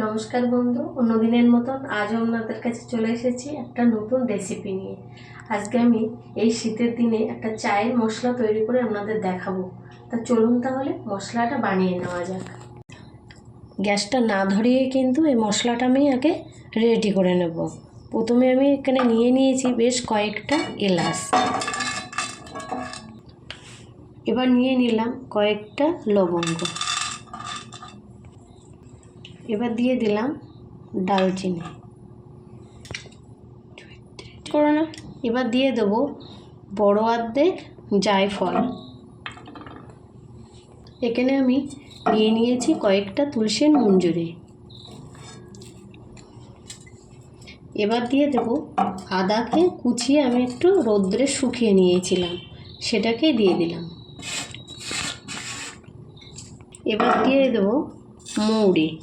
নমস্কার বন্ধু, অন্যদিনের মতন আজও আপনাদের কাছে চলে এসেছি একটা নতুন রেসিপি নিয়ে। আজকে আমি এই শীতের দিনে একটা চায়ের মশলা তৈরি করে আপনাদের দেখাবো। তা চলুন তাহলে মশলাটা বানিয়ে নেওয়া যাক। গ্যাসটা না ধরিয়ে কিন্তু এই মশলাটা আমি আগে রেডি করে নেব। প্রথমে আমি এখানে নিয়ে নিয়েছি বেশ কয়েকটা এলাচ। এবার নিয়ে নিলাম কয়েকটা লবঙ্গ। এবার দিয়ে দিলাম ডালচিনি করো না। এবার দিয়ে দেবো বড় অর্ধেক জায়ফল। এখানে আমি নিয়ে নিয়েছি কয়েকটা তুলসীর মঞ্জুরি। এবার দিয়ে দেব আদাকে কুচিয়ে আমি একটু রোদ্রে শুকিয়ে নিয়েছিলাম সেটাকে দিয়ে দিলাম। এবার দিয়ে দেবো মৌরি।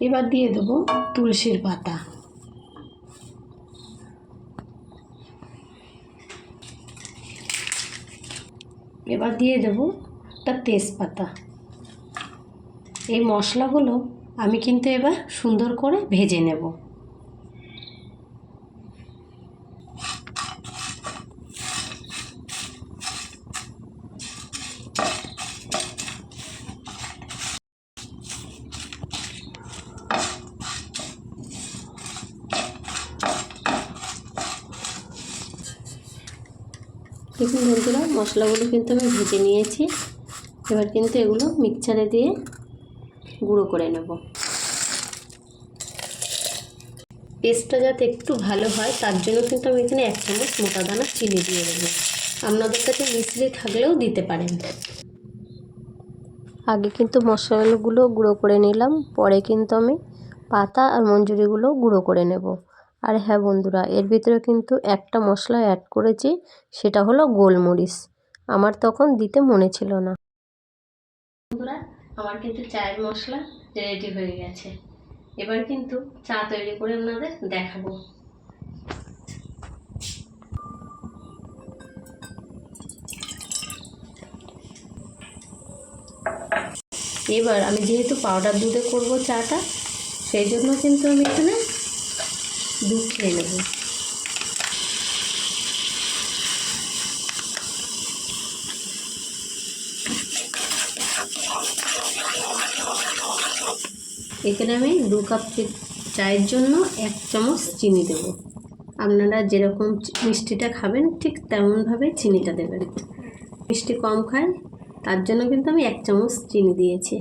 এবার দিয়ে দেবো তুলসীর পাতা। এবার দিয়ে দেবো একটা তেজপাতা। এই মশলাগুলো আমি কিন্তু এবার সুন্দর করে ভেজে নেব। দেখুন বন্ধুরা মশলাগুলো কিন্তু আমি ভেজে নিয়েছি। এবার কিন্তু এগুলো মিক্সচারে দিয়ে গুঁড়ো করে নেব। পেস্টটা যাতে একটু ভালো হয়, তার জন্য কিন্তু আমি এখানে এক চামচ মোটা দানা চিনি দিয়ে দেবো। আপনাদের কাছে মিশ্রি থাকলেও দিতে পারেন। আগে কিন্তু মশলাগুলো গুঁড়ো করে নিলাম, পরে কিন্তু আমি পাতা আর মঞ্জুরিগুলো গুঁড়ো করে নেব। আর হ্যাঁ বন্ধুরা, এর ভিতরে কিন্তু একটা মশলা অ্যাড করেছি, সেটা হলো গোলমরিচ। আমার তখন দিতে মনে ছিল না। বন্ধুরা, আমার কিন্তু চায়ের মশলা রেডি হয়ে গেছে। এবার কিন্তু চা তৈরি করে আপনাদের দেখাবো। এবার আমি যেহেতু পাউডার দুধে করব চাটা, সেই জন্য কিন্তু আমি এখানে দুধ খেয়ে নেব। এখানে আমি দু কাপ চায়ের জন্য এক চামচ চিনি দেব। আপনারা যেরকম মিষ্টিটা খাবেন ঠিক তেমনভাবে চিনিটা দেবেন। মিষ্টি কম খায় তার জন্য কিন্তু আমি এক চামচ চিনি দিয়েছি।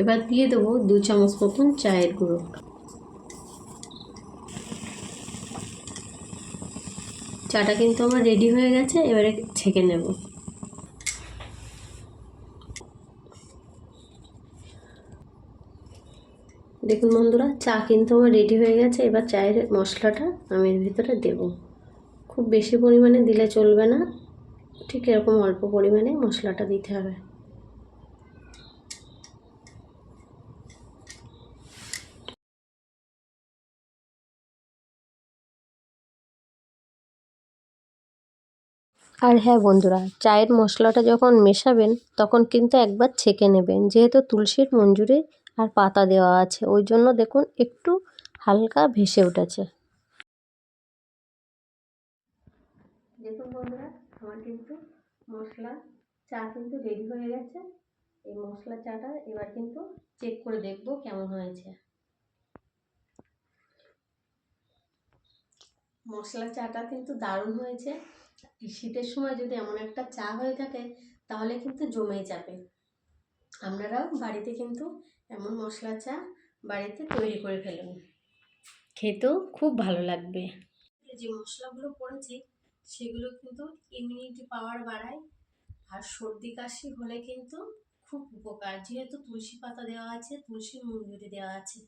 এবার দিয়ে দেবো দু চামচ মতন চায়ের গুঁড়ো। চাটা কিন্তু আমার রেডি হয়ে গেছে, এবারে ছেঁকে নেব। দেখুন বন্ধুরা, চা কিন্তু আমার রেডি হয়ে গেছে, এবার চায়ের মশলাটা আমি এর ভিতরে দেব। খুব বেশি পরিমাণে দিলে চলবে না, ঠিক এরকম অল্প পরিমাণে মশলাটা দিতে হবে। আর হ্যাঁ বন্ধুরা, চায়ের মশলাটা যখন মেশাবেন, তখন কিন্তু একবার ছেঁকে নেবেন। যেহেতু তুলসীর মঞ্জুরি আর পাতা দেওয়া আছে, ওই জন্য দেখুন একটু হালকা ভেসে উঠেছে। দেখুন বন্ধুরা, আমার কিন্তু মশলা, চা কিন্তু রেডি হয়ে গেছে। এই মশলা চাটা এবার কিন্তু চেক করে দেখব কেমন হয়েছে। মশলা চাটা কিন্তু দারুণ হয়েছে। শীতের সময় যদি এমন একটা চা হয়ে থাকে তাহলে কিন্তু জমে যাবে। আপনারাও বাড়িতে কিন্তু এমন মশলা চা বাড়িতে তৈরি করে ফেলুন। খেতেও খুব ভালো লাগবে। যে মশলাগুলো পড়েছি সেগুলো কিন্তু ইমিউনিটি পাওয়ার বাড়ায় আর সর্দি কাশি হলে কিন্তু খুব উপকার। যেহেতু তুলসী পাতা দেওয়া আছে তুলসী মঞ্জুরি দেওয়া আছে।